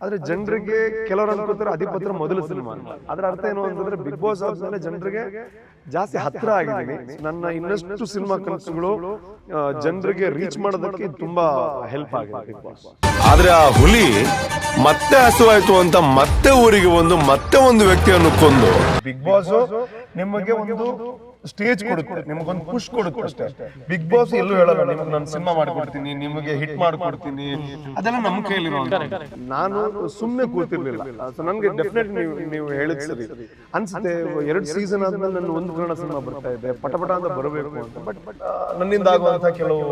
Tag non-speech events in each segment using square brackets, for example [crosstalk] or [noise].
ಆದ್ರೆ ಜನರಿಗೆ ಕೆಲವರು ಅನ್ಕೋತಾರೆ ಅಧಿಪತ್ರ ಮೊದಲ ಸಿನಿಮಾ ಅದರ ಅರ್ಥ ಏನು ಅಂತಂದ್ರೆ ಬಿಗ್ ಬಾಸ್ ಆದ್ಮೇಲೆ ಜನರಿಗೆ ಜಾಸ್ತಿ ಹತ್ರ ಆಗಿದ್ದೀನಿ ನನ್ನ ಇನ್ನಷ್ಟು ಸಿನಿಮಾ ಕನಸುಗಳು ಜನರಿಗೆ ರೀಚ್ ಮಾಡೋದಕ್ಕೆ ತುಂಬಾ ಹೆಲ್ಪ್ ಆಗಿದೆ ಬಿಗ್ ಬಾಸ್. ಆದ್ರೆ ಆ ಹುಲಿ ಮತ್ತೆ ಹಸುವಾಯ್ತು ಅಂತ ಮತ್ತೆ ಊರಿಗೆ ಒಂದು ಮತ್ತೆ ಒಂದು ವ್ಯಕ್ತಿಯನ್ನು ಕೊಂದು ಬಿಗ್ ಬಾಸ್ ನಿಮಗೆ ಒಂದು ಸ್ಟೇಜ್ ಕೊಡುತ್ತೆ ನಿಮ್ಗೊಂದು ಖುಷ್ ಕೊಡುತ್ತೆ ಅಷ್ಟೇ. ಬಿಗ್ ಬಾಸ್ ಎಲ್ಲೂ ಹೇಳಲ್ಲ ನಿಮಗೆ ನಾನು ಸಿನಿಮಾ ಮಾಡ್ಕೊಡ್ತೀನಿ ನಿಮಗೆ ಹಿಟ್ ಮಾಡ್ಕೊಡ್ತೀನಿ. ಅದೆಲ್ಲ ನಮ್ಮ ಕೈಲಿರೋ ನಾನು ಸುಮ್ಮನೆ ಕೂತಿರ್ಲಿಲ್ಲ. ಸೊ ನನಗೆ ಡೆಫಿನೆಟ್ ನೀವು ನೀವು ಹೇಳಿದ್ ಸರಿ. ಅನ್ಸುತ್ತೆ ಎರಡು ಸೀಸನ್ ಆದ್ಮೇಲೆ ನನ್ನ ಒಂದು ಕನ್ನಡ ಸಿನಿಮಾ ಬರ್ತಾ ಇದೆ. ಪಟಪಟ ಅಂತ ಬರಬೇಕು ಅಂತ. ಬಟ್ ನನ್ನಿಂದ ಆಗುವಂತಹ ಕೆಲವು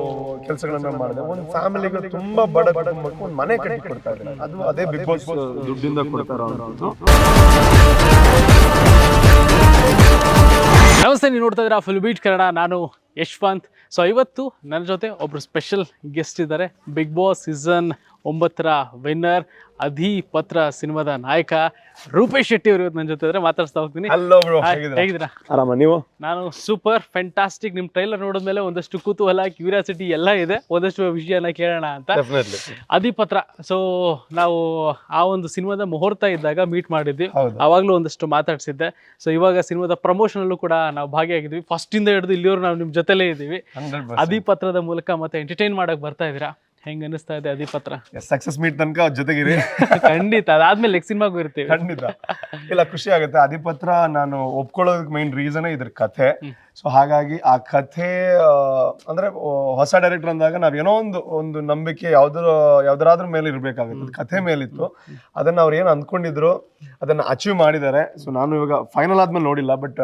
ಕೆಲಸಗಳನ್ನ ಮಾಡಿದೆ. ಒಂದು ಫ್ಯಾಮಿಲಿಗೆ ತುಂಬಾ ಬಡ ಬಡ ಒಂದು ಮನೆ ಕಟ್ಟಿ ಕೊಡ್ತಾ ಇದ್ದಾರೆ. ಅದು ಅದೇ ಬಿಗ್ ಬಾಸ್ ದುಡ್ಡಿಂದ ಕೊಡ್ತಾರ ನಮಸ್ತೆ, ನೀವು ನೋಡ್ತಾ ಇದ್ದೀರಾ ಫುಲ್ ಬೀಟ್ ಕನ್ನಡ. ನಾನು ಯಶ್ವಂತ್. ಸೊ ಇವತ್ತು ನನ್ನ ಜೊತೆ ಒಬ್ಬರು ಸ್ಪೆಷಲ್ ಗೆಸ್ಟ್ ಇದ್ದಾರೆ. ಬಿಗ್ ಬಾಸ್ ಸೀಸನ್ ಒಂಬತ್ತರ ವಿನ್ನರ್ ಅಧಿಪತ್ರ ಸಿನಿಮಾದ ನಾಯಕ ರೂಪೇಶ್ ಶೆಟ್ಟಿ ಅವರು ಇವತ್ತು ನನ್ನ ಜೊತೆ ಇದ್ರೆ ಮಾತಾಡ್ಸ್ತಾ ಹೋಗ್ತೀನಿ. ಹಲೋ ಬ್ರೋ ಹೇಗಿದ್ದೀರಾ? ಆರಾಮ ನೀವು? ನಾನು ಸೂಪರ್ ಫ್ಯಾಂಟಾಸ್ಟಿಕ್ ನಿಮ್ಮ ಟ್ರೈಲರ್ ನೋಡಿದ್ಮೇಲೆ ಒಂದಷ್ಟು ಕುತೂಹಲ ಕ್ಯೂರಿಯಾಸಿಟಿ ಎಲ್ಲ ಇದೆ. ಒಂದಷ್ಟು ವಿಷಯನ ಕೇಳೋಣ ಅಂತ. ಅಧಿ ಅಧಿಪತ್ರ ಸೊ ನಾವು ಆ ಒಂದು ಸಿನಿಮಾದ ಮುಹೂರ್ತ ಇದ್ದಾಗ ಮೀಟ್ ಮಾಡಿದ್ವಿ. ಅವಾಗ್ಲೂ ಒಂದಷ್ಟು ಮಾತಾಡ್ಸಿದ್ದೆ. ಸೊ ಇವಾಗ ಸಿನಿಮಾದ ಪ್ರಮೋಷನ್ ಅಲ್ಲೂ ಕೂಡ ನಾವು ಭಾಗಿಯಾಗಿದ್ವಿ. ಫಸ್ಟ್ ಇಂದ ಹಿಡಿದು ಇಲ್ಲಿಯವರು ನಾವು ನಿಮ್ಮ ಜೊತೆಲೇ ಇದ್ದೀವಿ. ಅಧಿಪತ್ರದ ಮೂಲಕ ಮತ್ತೆ ಎಂಟರ್ಟೈನ್ ಮಾಡಕ್ ಬರ್ತಾ ಇದೀರಾ ಹೆಂಗ್ ಅನಿಸ್ತಾ ಇದೆ ಅಧಿಪತ್ರ ಸಕ್ಸಸ್ ಮೀಟ್ ತನಕ ಅವ್ರ ಜೊತೆಗಿರಿ. [laughs] ಖಂಡಿತ ಅದಾದ್ಮೇಲೆ ನೆಕ್ಸ್ಟ್ ಸಿನಿಮಾಗೂ ಇರ್ತೀವಿ. ಖಂಡಿತ. ಇಲ್ಲ ಖುಷಿ ಆಗುತ್ತೆ. ಅಧಿಪತ್ರ ನಾನು ಒಪ್ಕೊಳ್ಳೋದಕ್ಕೆ ಮೈನ್ ರೀಸನ್ ಇದ್ರ ಕಥೆ. ಸೊ ಹಾಗಾಗಿ ಆ ಕಥೆ ಅಂದರೆ ಹೊಸ ಡೈರೆಕ್ಟರ್ ಅಂದಾಗ ನಾವು ಏನೋ ಒಂದು ಒಂದು ನಂಬಿಕೆ ಯಾವುದರ ಯಾವ್ದಾದ್ರ ಮೇಲೆ ಇರಬೇಕಾಗುತ್ತೆ. ಅದು ಕಥೆ ಮೇಲಿತ್ತು. ಅದನ್ನ ಅವ್ರು ಏನು ಅಂದ್ಕೊಂಡಿದ್ರು ಅದನ್ನ ಅಚೀವ್ ಮಾಡಿದ್ದಾರೆ. ಸೊ ನಾನು ಇವಾಗ ಫೈನಲ್ ಆದ್ಮೇಲೆ ನೋಡಿಲ್ಲ ಬಟ್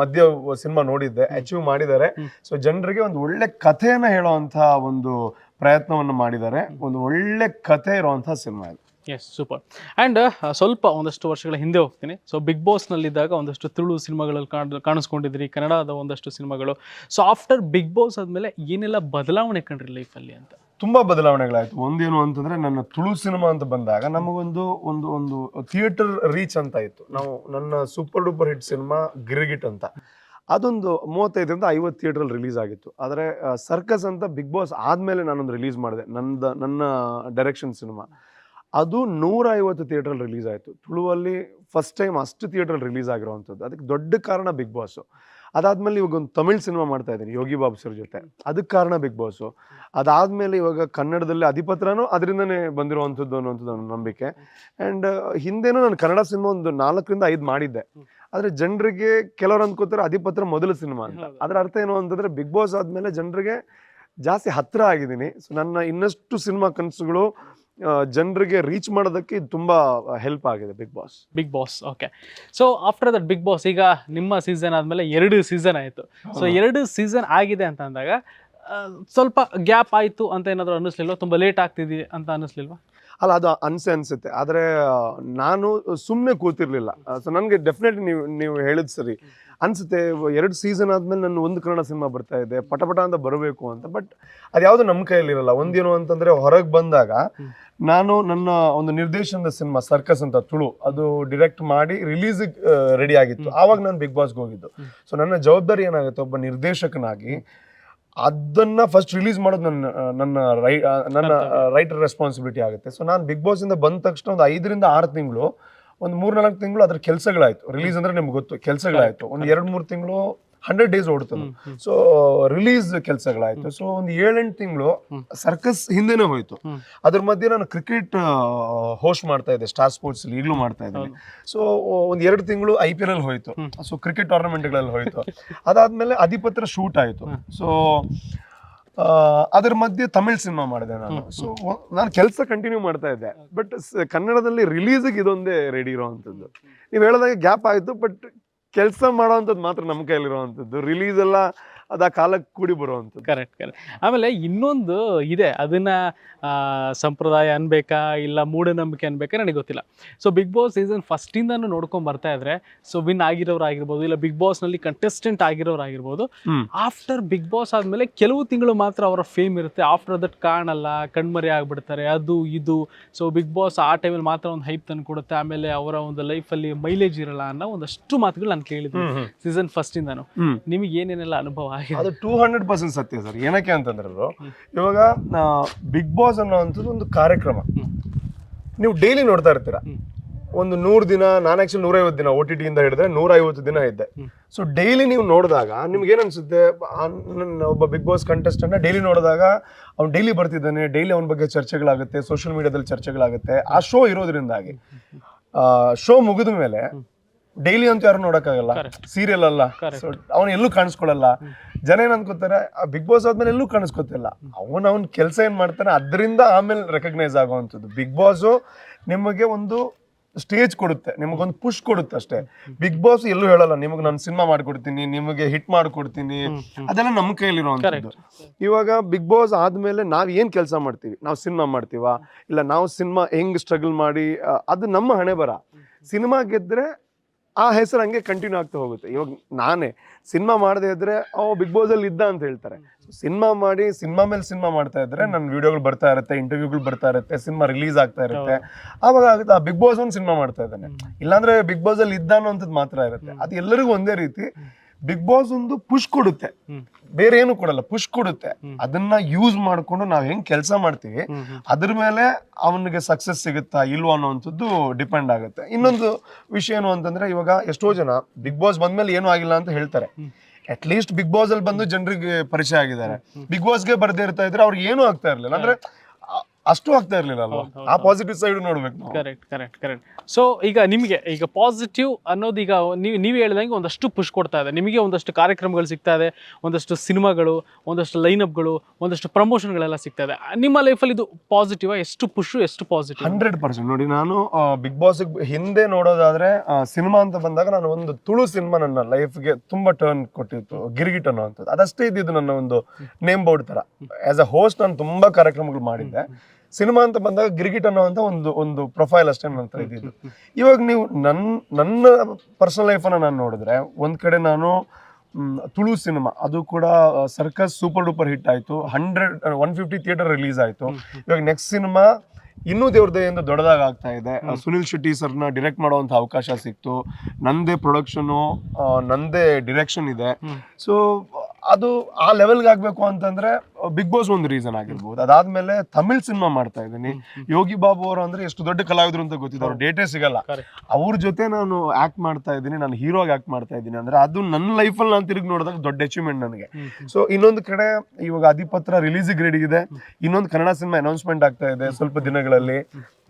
ಮಧ್ಯ ಸಿನಿಮಾ ನೋಡಿದ್ದೆ. ಅಚೀವ್ ಮಾಡಿದ್ದಾರೆ. ಸೊ ಜನರಿಗೆ ಒಂದು ಒಳ್ಳೆ ಕಥೆಯನ್ನು ಹೇಳುವಂತ ಒಂದು ಪ್ರಯತ್ನವನ್ನು ಮಾಡಿದ್ದಾರೆ. ಒಂದು ಒಳ್ಳೆ ಕಥೆ ಇರುವಂಥ ಸಿನಿಮಾ ಇದು. ಎಸ್ ಸೂಪರ್ ಆ್ಯಂಡ್ ಸ್ವಲ್ಪ ಒಂದಷ್ಟು ವರ್ಷಗಳ ಹಿಂದೆ ಹೋಗ್ತೀನಿ. ಸೊ ಬಿಗ್ ಬಾಸ್ನಲ್ಲಿದ್ದಾಗ ಒಂದಷ್ಟು ತುಳು ಸಿನಿಮಾಗಳಲ್ಲಿ ಕಾಣ ಕಾಣಿಸ್ಕೊಂಡಿದ್ರಿ ಕನ್ನಡದ ಒಂದಷ್ಟು ಸಿನಿಮಾಗಳು. ಸೊ ಆಫ್ಟರ್ ಬಿಗ್ ಬಾಸ್ ಆದಮೇಲೆ ಏನೆಲ್ಲ ಬದಲಾವಣೆ ಕಂಡ್ರಿ ಲೈಫಲ್ಲಿ ಅಂತ? ತುಂಬ ಬದಲಾವಣೆಗಳಾಯಿತು. ಒಂದೇನು ಅಂತಂದರೆ ನನ್ನ ತುಳು ಸಿನಿಮಾ ಅಂತ ಬಂದಾಗ ನಮಗೊಂದು ಒಂದು ಒಂದು ಥಿಯೇಟರ್ ರೀಚ್ ಅಂತ ಇತ್ತು. ನಾವು ನನ್ನ super duper hit cinema Girigit ಅಂತ. ಅದೊಂದು ಮೂವತ್ತೈದರಿಂದ ಐವತ್ತು ಥಿಯೇಟ್ರಲ್ಲಿ ರಿಲೀಸ್ ಆಗಿತ್ತು. ಆದರೆ ಸರ್ಕಸ್ ಅಂತ ಬಿಗ್ ಬಾಸ್ ಆದಮೇಲೆ ನಾನೊಂದು ರಿಲೀಸ್ ಮಾಡಿದೆ. ನನ್ನ ನನ್ನ ಡೈರೆಕ್ಷನ್ ಸಿನಿಮಾ. ಅದು ನೂರ ಐವತ್ತು ಥಿಯೇಟ್ರಲ್ಲಿ ರಿಲೀಸ್ ಆಯಿತು. ತುಳುವಲ್ಲಿ ಫಸ್ಟ್ ಟೈಮ್ ಅಷ್ಟು ಥಿಯೇಟ್ರಲ್ಲಿ ರಿಲೀಸ್ ಆಗಿರುವಂಥದ್ದು. ಅದಕ್ಕೆ ದೊಡ್ಡ ಕಾರಣ ಬಿಗ್ ಬಾಸು. ಅದಾದ್ಮೇಲೆ ಇವಾಗ ಒಂದು ತಮಿಳ್ ಸಿನಿಮಾ ಮಾಡ್ತಾ ಇದ್ದೀನಿ ಯೋಗಿ ಬಾಬು ಸರ್ ಜೊತೆ. ಅದಕ್ಕೆ ಕಾರಣ ಬಿಗ್ ಬಾಸು. ಅದಾದ್ಮೇಲೆ ಇವಾಗ ಕನ್ನಡದಲ್ಲಿ ಅಧಿಪತ್ರನೂ ಅದರಿಂದನೇ ಬಂದಿರುವಂಥದ್ದು ಅನ್ನುವಂಥದ್ದು ನನ್ನ ನಂಬಿಕೆ. ಆ್ಯಂಡ್ ಹಿಂದೆನೂ ನಾನು ಕನ್ನಡ ಸಿನಿಮಾ ಒಂದು ನಾಲ್ಕರಿಂದ ಐದು ಮಾಡಿದ್ದೆ. ಆದರೆ ಜನರಿಗೆ ಕೆಲವರು ಅಂದ್ಕೋತಾರೆ ಅಧಿಪತ್ರ ಮೊದಲ ಸಿನಿಮಾ ಅಂತ. ಅದರ ಅರ್ಥ ಏನು ಅಂತಂದ್ರೆ ಬಿಗ್ ಬಾಸ್ ಆದಮೇಲೆ ಜನರಿಗೆ ಜಾಸ್ತಿ ಹತ್ತಿರ ಆಗಿದ್ದೀನಿ. ಸೊ ನನ್ನ ಇನ್ನಷ್ಟು ಸಿನಿಮಾ ಕನಸುಗಳು ಜನರಿಗೆ ರೀಚ್ ಮಾಡೋದಕ್ಕೆ ಇದು ತುಂಬಾ ಹೆಲ್ಪ್ ಆಗಿದೆ Bigg Boss Bigg Boss okay so after that Bigg Boss ಈಗ ನಿಮ್ಮ ಸೀಸನ್ ಆದಮೇಲೆ ಎರಡು ಸೀಸನ್ ಆಯಿತು. ಸೊ ಎರಡು ಸೀಸನ್ ಆಗಿದೆ ಅಂತ ಅಂದಾಗ ಸ್ವಲ್ಪ ಗ್ಯಾಪ್ ಆಯಿತು ಅಂತ ಏನಾದರೂ ಅನ್ನಿಸ್ಲಿಲ್ವಾ? ತುಂಬ ಲೇಟ್ ಆಗ್ತಿದೆ ಅಂತ ಅನ್ನಿಸ್ಲಿಲ್ವ? ಅಲ್ಲ ಅದು ಅನ್ಸೆ ಅನ್ಸುತ್ತೆ. ಆದರೆ ನಾನು ಸುಮ್ಮನೆ ಕೂತಿರ್ಲಿಲ್ಲ. ಸೊ ನನಗೆ ಡೆಫಿನೆಟ್ಲಿ ನೀವು ನೀವು ಹೇಳಿದ್ ಸರಿ. ಅನ್ಸುತ್ತೆ ಎರಡು ಸೀಸನ್ ಆದ್ಮೇಲೆ ನನ್ನ ಒಂದು ಕನ್ನಡ ಸಿನಿಮಾ ಬರ್ತಾ ಇದೆ ಪಟಪಟ ಅಂತ ಬರಬೇಕು ಅಂತ. ಬಟ್ ಅದ್ಯಾವುದು ನಮ್ಮ ಕೈಯಲ್ಲಿರಲ್ಲ. ಒಂದೇನು ಅಂತಂದ್ರೆ ಹೊರಗೆ ಬಂದಾಗ ನಾನು ನನ್ನ ಒಂದು ನಿರ್ದೇಶನದ ಸಿನಿಮಾ ಸರ್ಕಸ್ ಅಂತ ತುಳು ಅದು ಡಿರೆಕ್ಟ್ ಮಾಡಿ ರಿಲೀಸ್ ರೆಡಿ ಆಗಿತ್ತು. ಆವಾಗ ನಾನು ಬಿಗ್ ಬಾಸ್ಗೆ ಹೋಗಿದ್ದು. ಸೊ ನನ್ನ ಜವಾಬ್ದಾರಿ ಏನಾಗುತ್ತೆ ಒಬ್ಬ ನಿರ್ದೇಶಕನಾಗಿ ಅದನ್ನ ಫಸ್ಟ್ ರಿಲೀಸ್ ಮಾಡೋದು ನನ್ನ ನನ್ನ ರೈ ನನ್ನ ರೈಟರ್ ರೆಸ್ಪಾನ್ಸಿಬಿಲಿಟಿ ಆಗುತ್ತೆ. ಸೊ ನಾನು ಬಿಗ್ ಬಾಸ್ ಇಂದ ಬಂದ ತಕ್ಷಣ ಒಂದು ಐದರಿಂದ ಆರು ತಿಂಗಳು ಒಂದು ಮೂರ್ನಾಲ್ಕು ತಿಂಗಳು ಅದ್ರ ಕೆಲಸಗಳಾಯ್ತು. ರಿಲೀಸ್ ಅಂದ್ರೆ ನಿಮ್ಗೆ ಗೊತ್ತು ಕೆಲಸಗಳಾಯ್ತು. ಒಂದು ಎರಡು ಮೂರು ತಿಂಗಳು ಹಂಡ್ರೆಡ್ ಡೇಸ್ ಓಡ್ತದೆ ಸೊ ರಿಲೀಸ್ ಕೆಲಸಗಳಾಯ್ತು. ಸೊ ಒಂದು ಏಳೆಂಟು ತಿಂಗಳು ಸರ್ಕಸ್ ಹಿಂದೆನೇ ಹೋಯ್ತು. ಅದ್ರ ಮಧ್ಯೆ ನಾನು ಕ್ರಿಕೆಟ್ ಹೋಸ್ಟ್ ಮಾಡ್ತಾ ಇದ್ದೆ ಸ್ಟಾರ್ ಸ್ಪೋರ್ಟ್ಸ್ ಈಗಲೂ ಮಾಡ್ತಾ ಇದ್ದೀನಿ. ಸೊ ಒಂದು ಎರಡು ತಿಂಗಳು ಐ ಪಿ ಎಲ್ ಅಲ್ಲಿ ಹೋಯ್ತು. ಸೊ ಕ್ರಿಕೆಟ್ ಟೂರ್ನಮೆಂಟ್ಗಳಲ್ಲಿ ಹೋಯ್ತು. ಅದಾದ್ಮೇಲೆ ಅಧಿಪತ್ರ ಶೂಟ್ ಆಯಿತು. ಸೊ ಅದ್ರ ಮಧ್ಯೆ ತಮಿಳ್ ಸಿನಿಮಾ ಮಾಡಿದೆ ನಾನು. ಸೊ ನಾನು ಕೆಲಸ ಕಂಟಿನ್ಯೂ ಮಾಡ್ತಾ ಇದ್ದೆ. ಬಟ್ ಕನ್ನಡದಲ್ಲಿ ರಿಲೀಸ್ಗೆ ಇದೊಂದೇ ರೆಡಿ ಇರೋವಂಥದ್ದು ನೀವು ಹೇಳಿದಾಗ ಗ್ಯಾಪ್ ಆಯಿತು ಬಟ್ ಕೆಲಸ ಮಾಡೋವಂಥದ್ದು ಮಾತ್ರ ನಮ್ಮ ಕೈಲಿರುವಂಥದ್ದು ರಿಲೀಸ್ ಎಲ್ಲ ಅದ ಕಾಲಕ್ಕೆ ಕೂಡಿ ಬರುವಂಥದ್ದು. ಕರೆಕ್ಟ್ ಕರೆಕ್ಟ್ ಆಮೇಲೆ ಇನ್ನೊಂದು ಇದೆ. ಅದನ್ನ ಆ, ಸಂಪ್ರದಾಯ ಅನ್ಬೇಕಾ ಇಲ್ಲ ಮೂಢನಂಬಿಕೆ ಅನ್ಬೇಕಾ ನನಗೆ ಗೊತ್ತಿಲ್ಲ. ಸೊ ಬಿಗ್ ಬಾಸ್ ಸೀಸನ್ ಫಸ್ಟಿಂದನೂ ನೋಡ್ಕೊಂಡ್ ಬರ್ತಾ ಇದ್ರೆ ಸೊ ವಿನ್ ಆಗಿರೋರು ಆಗಿರ್ಬೋದು ಇಲ್ಲ ಬಿಗ್ ಬಾಸ್ನಲ್ಲಿ ಕಂಟೆಸ್ಟೆಂಟ್ ಆಗಿರೋರು ಆಗಿರ್ಬೋದು ಹ್ಮ್. ಆಫ್ಟರ್ ಬಿಗ್ ಬಾಸ್ ಆದಮೇಲೆ ಕೆಲವು ತಿಂಗಳು ಮಾತ್ರ ಅವರ ಫೇಮ್ ಇರುತ್ತೆ. ಆಫ್ಟರ್ ದಟ್ ಕಾಣಲ್ಲ ಕಣ್ಮರೆ ಆಗ್ಬಿಡ್ತಾರೆ ಅದು ಇದು. ಸೊ ಬಿಗ್ ಬಾಸ್ ಆ ಟೈಮಲ್ಲಿ ಮಾತ್ರ ಒಂದು ಹೈಪ್ ತಂದು ಕೊಡುತ್ತೆ. ಆಮೇಲೆ ಅವರ ಒಂದು ಲೈಫಲ್ಲಿ ಮೈಲೇಜ್ ಇರಲ್ಲ ಅನ್ನೋ ಒಂದಷ್ಟು ಮಾತುಗಳು ನಾನು ಕೇಳಿದ್ದೀನಿ ಸೀಸನ್ ಫಸ್ಟಿಂದನು ಹ್ಮ್. ನಿಮಗೆ ಏನೇನೆಲ್ಲ ಅನುಭವ ಅದು ಟೂ ಹಂಡ್ರೆಡ್ ಪರ್ಸೆಂಟ್ ಸತ್ಯ ಸರ್. ಏನಕ್ಕೆ ಅಂತಂದ್ರೆ ಇವಾಗ ಬಿಗ್ ಬಾಸ್ ಅನ್ನೋವಂಥದ್ದು ಒಂದು ಕಾರ್ಯಕ್ರಮ. ನೀವು ಡೈಲಿ ನೋಡ್ತಾ ಇರ್ತೀರಾ. ಒಂದು ನೂರು ದಿನ ನಾನು ಆಕ್ಚುಲಿ ನೂರೈವತ್ತು ದಿನ ಓ ಟಿ ಟಿಯಿಂದ ಹಿಡಿದ್ರೆ ನೂರೈವತ್ತು ದಿನ ಇದ್ದೆ. ಸೊ ಡೈಲಿ ನೀವು ನೋಡಿದಾಗ ನಿಮ್ಗೆ ಏನ್ ಅನ್ಸುತ್ತೆ ನನ್ನ ಒಬ್ಬ ಬಿಗ್ ಬಾಸ್ ಕಂಟೆಸ್ಟೆಂಟ್ ಡೈಲಿ ನೋಡಿದಾಗ ಅವ್ನು ಡೈಲಿ ಬರ್ತಿದ್ದಾನೆ ಡೈಲಿ ಅವನ ಬಗ್ಗೆ ಚರ್ಚೆಗಳಾಗುತ್ತೆ ಸೋಷಿಯಲ್ ಮೀಡಿಯಾದಲ್ಲಿ ಚರ್ಚೆಗಳಾಗುತ್ತೆ. ಆ ಶೋ ಇರೋದ್ರಿಂದಾಗಿ ಶೋ ಮುಗಿದ ಮೇಲೆ ಡೈಲಿ ಅಂತ ಯಾರು ನೋಡಕ್ಕಾಗಲ್ಲ. ಸೀರಿಯಲ್ ಅಲ್ಲ. ಸೊ ಅವನು ಎಲ್ಲೂ ಕಾಣಿಸ್ಕೊಳ್ಳಲ್ಲ ಜನ ಏನ್ ಅನ್ಕೋತಾರೆ ಬಿಗ್ ಬಾಸ್ ಆದ್ಮೇಲೆ ಎಲ್ಲೂ ಕಾಣಿಸ್ಕೊತಿಲ್ಲ. ಅವನ ಅವ್ನ ಕೆಲಸ ಏನ್ ಮಾಡ್ತಾನೆ ಅದರಿಂದ ಆಮೇಲೆ ರೆಕಗ್ನೈಸ್ ಆಗುವಂಥದ್ದು. ಬಿಗ್ ಬಾಸ್ ನಿಮಗೆ ಒಂದು ಸ್ಟೇಜ್ ಕೊಡುತ್ತೆ ನಿಮಗೊಂದು ಪುಷ್ ಕೊಡುತ್ತೆ ಅಷ್ಟೇ. ಬಿಗ್ ಬಾಸ್ ಎಲ್ಲೂ ಹೇಳಲ್ಲ ನಿಮಗೆ ನಾನು ಸಿನಿಮಾ ಮಾಡ್ಕೊಡ್ತೀನಿ ನಿಮಗೆ ಹಿಟ್ ಮಾಡ್ಕೊಡ್ತೀನಿ. ಅದೆಲ್ಲ ನಮ್ಮ ಕೈಯಲ್ಲಿರುವಂಥದ್ದು. ಇವಾಗ ಬಿಗ್ ಬಾಸ್ ಆದ್ಮೇಲೆ ನಾವು ಏನು ಕೆಲಸ ಮಾಡ್ತೀವಿ? ನಾವು ಸಿನಿಮಾ ಮಾಡ್ತೀವಾ? ಇಲ್ಲ ನಾವು ಸಿನಿಮಾ ಹೆಂಗ್ ಸ್ಟ್ರಗಲ್ ಮಾಡಿ ಅದು ನಮ್ಮ ಹಣೆ ಬರ. ಸಿನಿಮಾ ಗೆದ್ರೆ ಆ ಹೆಸರು ಹಂಗೆ ಕಂಟಿನ್ಯೂ ಆಗ್ತಾ ಹೋಗುತ್ತೆ. ಇವಾಗ ನಾನೇ ಸಿನಿಮಾ ಮಾಡದೇ ಇದ್ರೆ ಓ ಬಿಗ್ ಬಾಸ್ ಅಲ್ಲಿ ಇದ್ದ ಅಂತ ಹೇಳ್ತಾರೆ. ಸಿನಿಮಾ ಮಾಡಿ ಸಿನಿಮಾ ಮೇಲೆ ಸಿನಿಮಾ ಮಾಡ್ತಾ ಇದ್ರೆ ನನ್ನ ವಿಡಿಯೋಗಳು ಬರ್ತಾ ಇರುತ್ತೆ ಇಂಟರ್ವ್ಯೂಗಳು ಬರ್ತಾ ಇರುತ್ತೆ ಸಿನಿಮಾ ರಿಲೀಸ್ ಆಗ್ತಾ ಇರುತ್ತೆ. ಆವಾಗ ಆಗುತ್ತೆ ಆ ಬಿಗ್ ಬಾಸ್ ಒಂದು ಸಿನಿಮಾ ಮಾಡ್ತಾ ಇದ್ದಾನೆ. ಇಲ್ಲಾಂದ್ರೆ ಬಿಗ್ ಬಾಸ್ ಅಲ್ಲಿ ಇದ್ದ ಅನ್ನೋಂಥದ್ದು ಮಾತ್ರ ಇರುತ್ತೆ. ಅದು ಎಲ್ಲರಿಗೂ ಒಂದೇ ರೀತಿ. ಬಿಗ್ ಬಾಸ್ ಒಂದು ಪುಷ್ ಕೊಡುತ್ತೆ. ಬೇರೆ ಏನು ಕೊಡಲ್ಲ ಪುಷ್ ಕೊಡುತ್ತೆ. ಅದನ್ನ ಯೂಸ್ ಮಾಡ್ಕೊಂಡು ನಾವ್ ಹೆಂಗ್ ಕೆಲಸ ಮಾಡ್ತೀವಿ ಅದ್ರ ಮೇಲೆ ಅವನಿಗೆ ಸಕ್ಸಸ್ ಸಿಗುತ್ತಾ ಇಲ್ವ ಅನ್ನೋವಂಥದ್ದು ಡಿಪೆಂಡ್ ಆಗುತ್ತೆ. ಇನ್ನೊಂದು ವಿಷಯ ಏನು ಅಂತಂದ್ರೆ ಇವಾಗ ಎಷ್ಟೋ ಜನ ಬಿಗ್ ಬಾಸ್ ಬಂದ್ಮೇಲೆ ಏನೂ ಆಗಿಲ್ಲ ಅಂತ ಹೇಳ್ತಾರೆ. ಅಟ್ ಲೀಸ್ಟ್ ಬಿಗ್ ಬಾಸ್ ಅಲ್ಲಿ ಬಂದು ಜನರಿಗೆ ಪರಿಚಯ ಆಗಿದ್ದಾರೆ. ಬಿಗ್ ಬಾಸ್ಗೆ ಬರ್ದೇ ಇರ್ತಾ ಇದ್ರೆ ಅವ್ರಿಗೆ ಏನೂ ಆಗ್ತಾ ಇರ್ಲಿಲ್ಲ. ಅಂದ್ರೆ ಅಷ್ಟು ಆಗ್ತಾ ಇರ್ಲಿಲ್ಲ ಅಲ್ವಾ ಆ ಪಾಸಿಟಿವ್ ಸೈಡ್ ನೋಡ್ಬೇಕು ನಾವು. ಕರೆಕ್ಟ್ ಕರೆಕ್ಟ್ ಕರೆಕ್ಟ್ ಸೊ ಈಗ ನಿಮಗೆ ಈಗ ಪಾಸಿಟಿವ್ ಅನ್ನೋದು ಈಗ ನೀವು ನೀವು ಹೇಳ್ದಂಗೆ ಒಂದಷ್ಟು ಪುಷ್ ಕೊಡ್ತಾ ಇದೆ. ನಿಮಗೆ ಒಂದಷ್ಟು ಕಾರ್ಯಕ್ರಮಗಳು ಸಿಗ್ತಾ ಇದೆ ಒಂದಷ್ಟು ಸಿನಿಮಾಗಳು ಒಂದಷ್ಟು ಲೈನಪ್ಗಳು ಒಂದಷ್ಟು ಪ್ರಮೋಷನ್ಗಳೆಲ್ಲ ಸಿಗ್ತಾ ಇದೆ. ನಿಮ್ಮ ಲೈಫಲ್ಲಿ ಇದು ಪಾಸಿಟಿವ್ ಎಷ್ಟು ಪುಷ್ ಎಷ್ಟು ಪಾಸಿಟಿವ್ ಹಂಡ್ರೆಡ್ ಪರ್ಸೆಂಟ್ ನೋಡಿ ನಾನು ಬಿಗ್ ಬಾಸ್ ಹಿಂದೆ ನೋಡೋದಾದ್ರೆ ಸಿನಿಮಾ ಅಂತ ಬಂದಾಗ ನಾನು ಒಂದು ತುಳು ಸಿನಿಮಾ ನನ್ನ ಲೈಫ್ಗೆ ತುಂಬಾ ಟರ್ನ್ ಕೊಟ್ಟಿತ್ತು ಗಿರಿಗಿಟ್ ಅನ್ನೋ ಅಂಥದ್ದು ಅದಷ್ಟೇ ಇದ್ದಿದ್ದು ನನ್ನ ಒಂದು ನೇಮ್ ಬೋರ್ಡ್ ತರ. ಆಸ್ ಅ ಹೋಸ್ಟ್ ನಾನು ತುಂಬಾ ಕಾರ್ಯಕ್ರಮಗಳು ಮಾಡಿದ್ದೆ. ಸಿನಿಮಾ ಅಂತ ಬಂದಾಗ ಗಿರಿಗಿಟ್ ಅನ್ನೋ ಅಂತ ಒಂದು ಒಂದು ಪ್ರೊಫೈಲ್ ಅಷ್ಟೇ ನನ್ನ ಹತ್ರ ಇದ್ದಿದ್ದು. ಇವಾಗ ನೀವು ನನ್ನ ನನ್ನ ಪರ್ಸನಲ್ ಲೈಫನ್ನು ನಾನು ನೋಡಿದ್ರೆ ಒಂದು ಕಡೆ ನಾನು ತುಳು ಸಿನಿಮಾ ಅದು ಕೂಡ ಸರ್ಕಸ್ ಸೂಪರ್ ಡೂಪರ್ ಹಿಟ್ ಆಯ್ತು hundred one fifty theatre release ಆಯ್ತು. ಇವಾಗ ನೆಕ್ಸ್ಟ್ ಸಿನಿಮಾ ಇನ್ನೂ ದೇವ್ರದೆಯಿಂದ ದೊಡ್ಡದಾಗ ಆಗ್ತಾ ಇದೆ. ಸುನಿಲ್ ಶೆಟ್ಟಿ ಸರ್ನ ಡಿರೆಕ್ಟ್ ಮಾಡುವಂತ ಅವಕಾಶ ಸಿಕ್ತು. ನಂದೇ ಪ್ರೊಡಕ್ಷನು ನಂದೇ ಡಿರೆಕ್ಷನ್ ಇದೆ. ಸೊ ಅದು ಆ ಲೆವೆಲ್ಗೆ ಆಗಬೇಕು ಅಂತಂದ್ರೆ ಬಿಗ್ ಬಾಸ್ ಒಂದು ರೀಸನ್ ಆಗಿರ್ಬೋದು. ಅದಾದ್ಮೇಲೆ ತಮಿಳ್ ಸಿನಿಮಾ ಮಾಡ್ತಾ ಇದ್ದೀನಿ. ಯೋಗಿ ಬಾಬು ಅವರು ಅಂದ್ರೆ ಎಷ್ಟು ದೊಡ್ಡ ಕಲಾವಿದರು ಅಂತ ಗೊತ್ತಿದೆ. ಅವ್ರ ಡೇಟೇ ಸಿಗಲ್ಲ. ಅವ್ರ ಜೊತೆ ನಾನು ಆಕ್ಟ್ ಮಾಡ್ತಾ ಇದ್ದೀನಿ. ನಾನು ಹೀರೋ ಆಗಿ ಆಕ್ಟ್ ಮಾಡ್ತಾ ಇದ್ದೀನಿ. ಅಂದ್ರೆ ಅದು ನನ್ನ ಲೈಫಲ್ಲಿ ನಾನು ತಿರುಗಿ ನೋಡಿದಾಗ ದೊಡ್ಡ ಅಚೀವ್ಮೆಂಟ್ ನನಗೆ. ಸೊ ಇನ್ನೊಂದು ಕಡೆ ಇವಾಗ ಅಧಿಪತ್ರ ರಿಲೀಸಿಗೆ ರೆಡಿ ಇದೆ. ಇನ್ನೊಂದು ಕನ್ನಡ ಸಿನಿಮಾ ಅನೌನ್ಸ್ಮೆಂಟ್ ಆಗ್ತಾ ಇದೆ ಸ್ವಲ್ಪ ದಿನಗಳಲ್ಲಿ.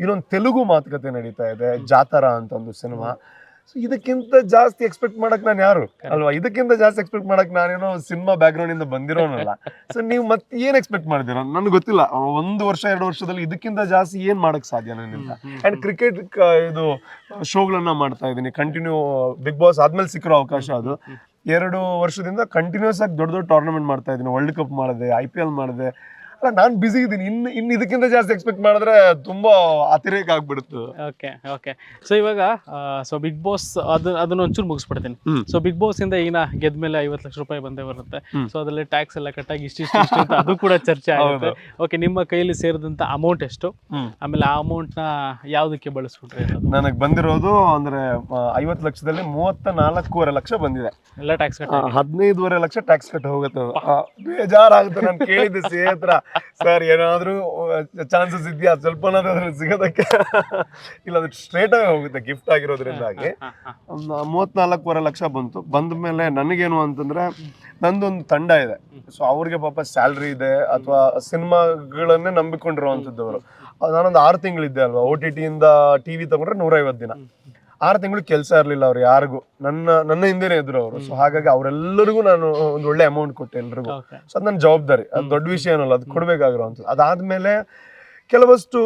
ಇನ್ನೊಂದು ತೆಲುಗು ಮಾತುಕತೆ ನಡೀತಾ ಇದೆ. ಜಾತರ ಅಂತ ಒಂದು ಸಿನಿಮಾ ಇದಕ್ಕಿಂತ ಜಾಸ್ತಿ ಎಕ್ಸ್ಪೆಕ್ಟ್ ಮಾಡಕ್ ನಾನು ಯಾರು? ಅಲ್ವಾ? ಇದಕ್ಕಿಂತ ಜಾಸ್ತಿ ಎಕ್ಸ್ಪೆಕ್ಟ್ ಮಾಡಕ್ ನಾನೇನೋ ಸಿನಿಮಾ ಬ್ಯಾಕ್ಗ್ರೌಂಡ್ ಇಂದ ಬಂದಿರೋನಲ್ಲ. ಸೊ ನೀವು ಮತ್ತೆ ಏನ್ ಎಕ್ಸ್ಪೆಕ್ಟ್ ಮಾಡ್ತೀರ ನನ್ಗೆ ಗೊತ್ತಿಲ್ಲ. ಒಂದು ವರ್ಷ ಎರಡು ವರ್ಷದಲ್ಲಿ ಇದಕ್ಕಿಂತ ಜಾಸ್ತಿ ಏನ್ ಮಾಡಕ್ ಸಾಧ್ಯ ನನ್ನಿಂದ? ಅಂಡ್ ಕ್ರಿಕೆಟ್ ಇದು ಶೋಗಳನ್ನ ಮಾಡ್ತಾ ಇದ್ದೀನಿ. ಕಂಟಿನ್ಯೂ ಬಿಗ್ ಬಾಸ್ ಆದ್ಮೇಲೆ ಸಿಕ್ಕಿರೋ ಅವಕಾಶ ಅದು. ಎರಡು ವರ್ಷದಿಂದ ಕಂಟಿನ್ಯೂಸ್ ಆಗಿ ದೊಡ್ಡ ದೊಡ್ಡ ಟೂರ್ನಮೆಂಟ್ ಮಾಡ್ತಾ ಇದ್ದೀನಿ. ವರ್ಲ್ಡ್ ಕಪ್ ಮಾಡಿದೆ ಐ ಪಿ ಎಲ್ ಮಾಡಿದೆ. ಅಲ್ಲ ನಾನು ಬಿಸಿ ಇದ್ದೀನಿ ಇನ್ನು ಇನ್ನು ಇದಕ್ಕಿಂತ ಜಾಸ್ತಿ ಎಕ್ಸ್ಪೆಕ್ಟ್ ಮಾಡಿದ್ರೆ ತುಂಬಾ ಅತಿರೇಕ ಆಗ್ಬಿಡುತ್ತೆ. ಓಕೆ ಓಕೆ ಸೊ ಇವಾಗ ಸೊ ಬಿಗ್ ಬಾಸ್ ಅದು ಅದನ್ನ ಒಂಚೂರು ಮುಗಿಸ್ಬಿಡ್ತೀನಿ. ಸೊ ಬಿಗ್ ಬಾಸ್ ಇಂದ ಈಗ ಗೆದ್ದ ಮೇಲೆ ಐವತ್ತು ಲಕ್ಷ ರೂಪಾಯಿ ಬಂದೇ ಬರುತ್ತೆ. ಸೊ ಅದರಲ್ಲಿ ಟ್ಯಾಕ್ಸ್ ಎಲ್ಲ ಕಟ್ಟಾಗಿ ಇಷ್ಟಿಷ್ಟು ಇಷ್ಟು ಅಂತ ಅದು ಕೂಡ ಚರ್ಚೆ ಆಗುತ್ತೆ. ಓಕೆ ನಿಮ್ಮ ಕೈಯಲ್ಲಿ ಸೇರಿದಂತ ಅಮೌಂಟ್ ಎಷ್ಟು. ಆಮೇಲೆ ಆ ಅಮೌಂಟ್ನ ಯಾವುದಕ್ಕೆ ಬಳಸ್ಬಿಟ್ರಿ ನನಗೆ ಬಂದಿರೋದು ಅಂದ್ರೆ ಐವತ್ತು ಲಕ್ಷದಲ್ಲಿ ಮೂವತ್ತ ನಾಲ್ಕೂವರೆ ಲಕ್ಷ ಬಂದಿದೆ. ಎಲ್ಲ ಟ್ಯಾಕ್ಸ್ ಕಟ್ಟ ಹದಿನೈದುವರೆ ಲಕ್ಷ ಟ್ಯಾಕ್ಸ್ ಕಟ್ ಹೋಗುತ್ತೆ ಬೇಜಾರಾಗುತ್ತೆ ನಾನು ಕೇಳಿದ್ದೆ ಸೇತ್ರ ಹತ್ರ ಸರ್ ಏನಾದರೂ ಚಾನ್ಸಸ್ ಇದೆಯಾ? ಸ್ವಲ್ಪನಾದ್ರೂ ಸಿಗೋದಕ್ಕೆ? ಇಲ್ಲ ಅದು ಸ್ಟ್ರೇಟ್ ಆಗಿ ಹೋಗುತ್ತೆ ಗಿಫ್ಟ್ ಆಗಿರೋದ್ರಿಂದಾಗಿ ಒಂದು ಮೂವತ್ನಾಲ್ಕೂವರೆ ಲಕ್ಷ ಬಂತು. ಬಂದ ಮೇಲೆ ನನಗೇನು ಅಂತಂದ್ರೆ ನಂದೊಂದು ತಂಡ ಇದೆ. ಸೊ ಅವ್ರಿಗೆ ಪಾಪ ಸ್ಯಾಲ್ರಿ ಇದೆ ಅಥವಾ ಸಿನಿಮಾಗಳನ್ನೇ ನಂಬಿಕೊಂಡಿರುವಂಥದ್ದವರು. ನಾನೊಂದು ಆರು ತಿಂಗಳಿದ್ದೆ ಅಲ್ವಾ? ಓ ಟಿ ಟಿಯಿಂದ ಟಿ ವಿ ತಗೊಂಡ್ರೆ ನೂರೈವತ್ತು ದಿನ. ಆರು ತಿಂಗಳು ಕೆಲಸ ಇರಲಿಲ್ಲ ಅವ್ರು ಯಾರಿಗೂ. ನನ್ನ ನನ್ನ ಹಿಂದೆನೇ ಇದ್ರು ಅವರು. ಸೊ ಹಾಗಾಗಿ ಅವರೆಲ್ಲರಿಗೂ ನಾನು ಒಂದು ಒಳ್ಳೆ ಅಮೌಂಟ್ ಕೊಟ್ಟೆ ಎಲ್ರಿಗೂ. ಸೊ ಅದು ನನ್ನ ಜವಾಬ್ದಾರಿ. ಅದು ದೊಡ್ಡ ವಿಷಯ ಏನಲ್ಲ ಅದು ಕೊಡಬೇಕಾಗಿರೋವಂಥದ್ದು. ಅದಾದಮೇಲೆ ಕೆಲವಷ್ಟು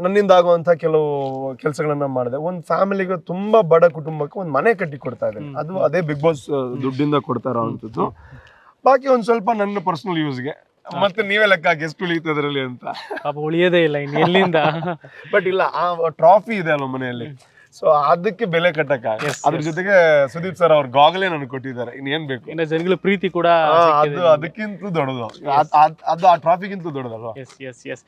ನನ್ನಿಂದ ಆಗುವಂಥ ಕೆಲವು ಕೆಲಸಗಳನ್ನ ಮಾಡಿದೆ. ಒಂದು ಫ್ಯಾಮಿಲಿಗೆ ತುಂಬ ಬಡ ಕುಟುಂಬಕ್ಕೆ ಒಂದು ಮನೆ ಕಟ್ಟಿ ಕೊಡ್ತಾ ಇದ್ದೀನಿ. ಅದು ಅದೇ ಬಿಗ್ ಬಾಸ್ ದುಡ್ಡಿಂದ ಕೊಡ್ತಾ ಇರೋವಂಥದ್ದು. ಬಾಕಿ ಒಂದು ಸ್ವಲ್ಪ ನನ್ನ ಪರ್ಸನಲ್ ಯೂಸ್ಗೆ ಮತ್ತೆ ನೀವೇ ಲೆಕ್ಕ ಹಾಕಿ ಎಷ್ಟು ಉಳಿಯುತ್ತೆ ಅದರಲ್ಲಿ ಅಂತ. ಉಳಿಯೋದೇ ಇಲ್ಲ ಇನ್ನು ಎಲ್ಲಿಂದ? [laughs] ಬಟ್ ಇಲ್ಲ ಆ ಟ್ರಾಫಿ ಇದೆ ಅಲ್ವ ಮನೆಯಲ್ಲಿ. ಸೊ ಅದಕ್ಕೆ ಬೆಲೆ ಕಟ್ಟಕ್ಕ ಅದ್ರ ಜೊತೆಗೆ ಸುದೀಪ್ ಸರ್ ಅವ್ರ ಗಾಗಲೇ ನನಗೆ ಕೊಟ್ಟಿದ್ದಾರೆ. ಇನ್ನೇನ್ ಬೇಕು? ಇನ್ನ ಜನಗಳ ಪ್ರೀತಿ ಕೂಡ ಅದು ಅದಕ್ಕಿಂತ ದೊಡ್ಡದು. ಅದ್- ಆ ಟ್ರಾಫಿಗಿಂತ ದೊಡ್ಡದಲ್ವಾ? Yes yes yes